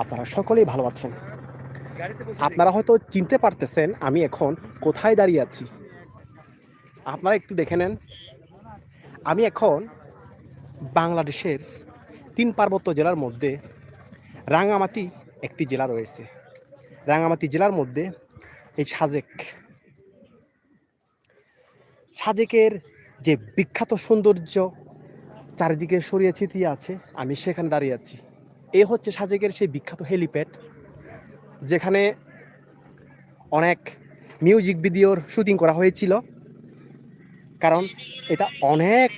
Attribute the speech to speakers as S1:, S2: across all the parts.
S1: আপনারা সকলেই ভালো আছেন। আপনারা হয়তো চিনতে পারতেছেন আমি এখন কোথায় দাঁড়িয়ে আছি। আপনারা একটু দেখে নেন। আমি এখন বাংলাদেশের তিন পার্বত্য জেলার মধ্যে রাঙামাটি একটি জেলা রয়েছে। রাঙামাটি জেলার মধ্যে এই সাজেক। সাজেকের যে বিখ্যাত সৌন্দর্য চারিদিকে ছড়িয়ে ছিটিয়ে আছে, আমি সেখানে দাঁড়িয়ে আছি। এ হচ্ছে সাজেকের সেই বিখ্যাত হেলিপ্যাড, যেখানে অনেক মিউজিক ভিডিওর শুটিং করা হয়েছিল। কারণ এটা অনেক,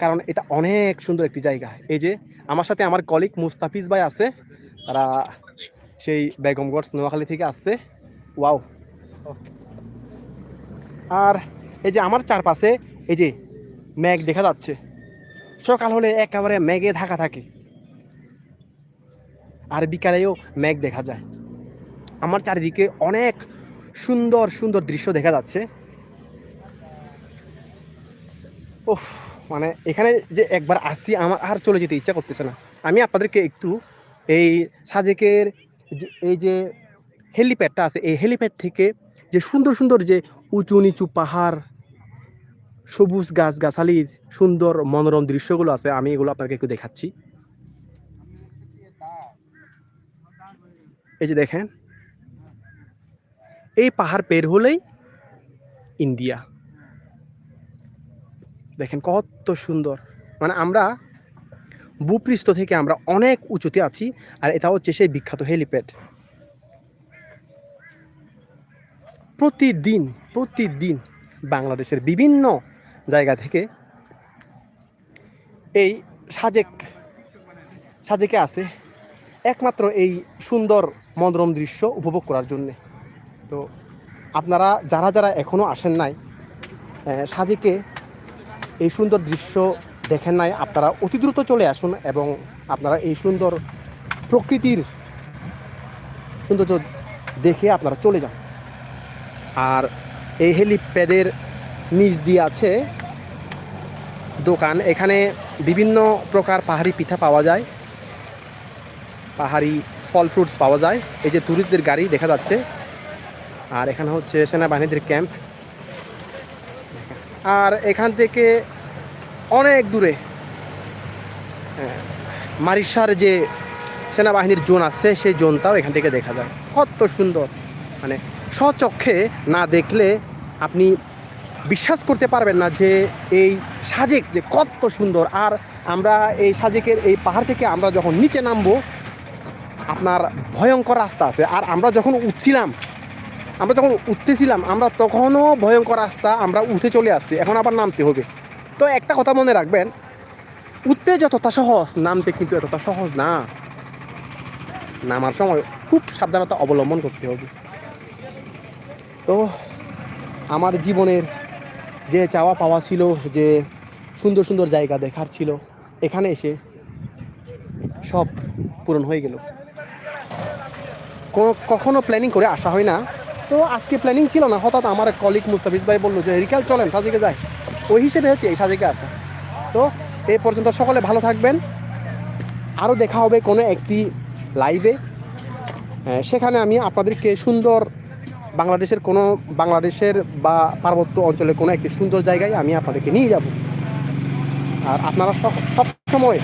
S1: কারণ এটা অনেক সুন্দর একটি জায়গা। এই যে আমার সাথে আমার কলিগ মুস্তাফিজ ভাই আছে, তারা সেই বেগমগঞ্জ নোয়াখালী থেকে আসছে। ওয়াও। আর এই যে আমার চারপাশে এই যে মেঘ দেখা যাচ্ছে। সকাল হলে একেবারে মেঘে ঢাকা থাকে। আর বিকালেও মেঘ দেখা যায়। আমার চারিদিকে অনেক সুন্দর সুন্দর দৃশ্য দেখা যাচ্ছে। ওহ মানে এখানে যে একবার আসছি আমার আর চলে যেতে ইচ্ছা করতেছে না। আমি আপনাদেরকে একটু এই সাজেকের এই যে হেলিপ্যাডটা আছে, এই হেলিপ্যাড থেকে যে সুন্দর সুন্দর যে উঁচু নিচু পাহাড়, সবুজ গাছগাছালির সুন্দর মনোরম দৃশ্যগুলো আছে, আমি এগুলো আপনাকে একটু দেখাচ্ছি। এই যে দেখেন, এই পাহাড় পের হলেই ইন্ডিয়া। দেখেন কত সুন্দর। মানে আমরা ভূপৃষ্ঠ থেকে আমরা অনেক উঁচুতে আছি, আর এটা হচ্ছে সেই বিখ্যাত হেলিপ্যাড। প্রতিদিন প্রতিদিন বাংলাদেশের বিভিন্ন জায়গা থেকে এই সাজেক, সাজেকে আছে একমাত্র এই সুন্দর মনোরম দৃশ্য উপভোগ করার জন্যে। তো আপনারা যারা যারা এখনও আসেন নাই সাজেকে এই সুন্দর দৃশ্য দেখেন নাই, আপনারা অতি দ্রুত চলে আসুন এবং আপনারা এই সুন্দর প্রকৃতির সৌন্দর্য দেখে আপনারা চলে যান। আর এই হেলিপ্যাডের নিচ দিয়ে আছে দোকান। এখানে বিভিন্ন প্রকার পাহাড়ি পিঠা পাওয়া যায়। পাহাড়ি ফল ফ্রুটস পাওয়া যায়। এই যে ট্যুরিস্টদের গাড়ি দেখা যাচ্ছে। আর এখানে হচ্ছে সেনাবাহিনীদের ক্যাম্প। আর এখান থেকে অনেক দূরে আহ, মারিশার যে সেনাবাহিনীর জোন আছে সেই জোনটাও এখান থেকে দেখা যায়। কত সুন্দর। মানে স্বচক্ষে না দেখলে আপনি বিশ্বাস করতে পারবেন না যে এই সাজেক যে কত সুন্দর। আর আমরা এই সাজেকের এই পাহাড় থেকে আমরা যখন নিচে নামবো আপনার ভয়ঙ্কর রাস্তা আছে। আর আমরা যখন উঠছিলাম, আমরা যখন উঠতেছিলাম, আমরা তখনও ভয়ঙ্কর রাস্তা, আমরা উঠে চলে আসছি। এখন আবার নামতে হবে। তো একটা কথা মনে রাখবেন, উঠতে যতটা সহজ, নামতে কিন্তু এতটা সহজ না। নামার সময় খুব সাবধানতা অবলম্বন করতে হবে। তো আমার জীবনের যে চাওয়া পাওয়া ছিল, যে সুন্দর সুন্দর জায়গা দেখার ছিল, এখানে এসে সব পূরণ হয়ে গেল। কখনো প্ল্যানিং করে আসা হয় না। তো আজকে প্ল্যানিং ছিল না, হঠাৎ আমার এক কলিগ মুস্তাফিজ ভাই বলল যে, রিকাল, চলেন, সাজিকে যায় ওই হিসেবে হচ্ছে এই সাজিকে আসা। তো এই পর্যন্ত সকলে ভালো থাকবেন। আরও দেখা হবে কোনো একটি লাইভে সেখানে আমি আপনাদেরকে সুন্দর বাংলাদেশের কোনো, বাংলাদেশের বা পার্বত্য অঞ্চলের কোনো একটি সুন্দর জায়গায় আমি আপনাদেরকে নিয়ে যাব। আর আপনারা সব সময়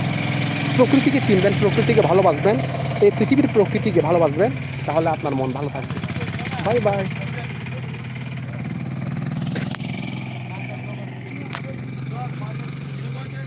S1: প্রকৃতিকে চিনবেন, প্রকৃতিকে ভালোবাসবেন। এই পৃথিবীর প্রকৃতিকে ভালোবাসবেন তাহলে আপনার মন ভালো থাকবে। Bye bye.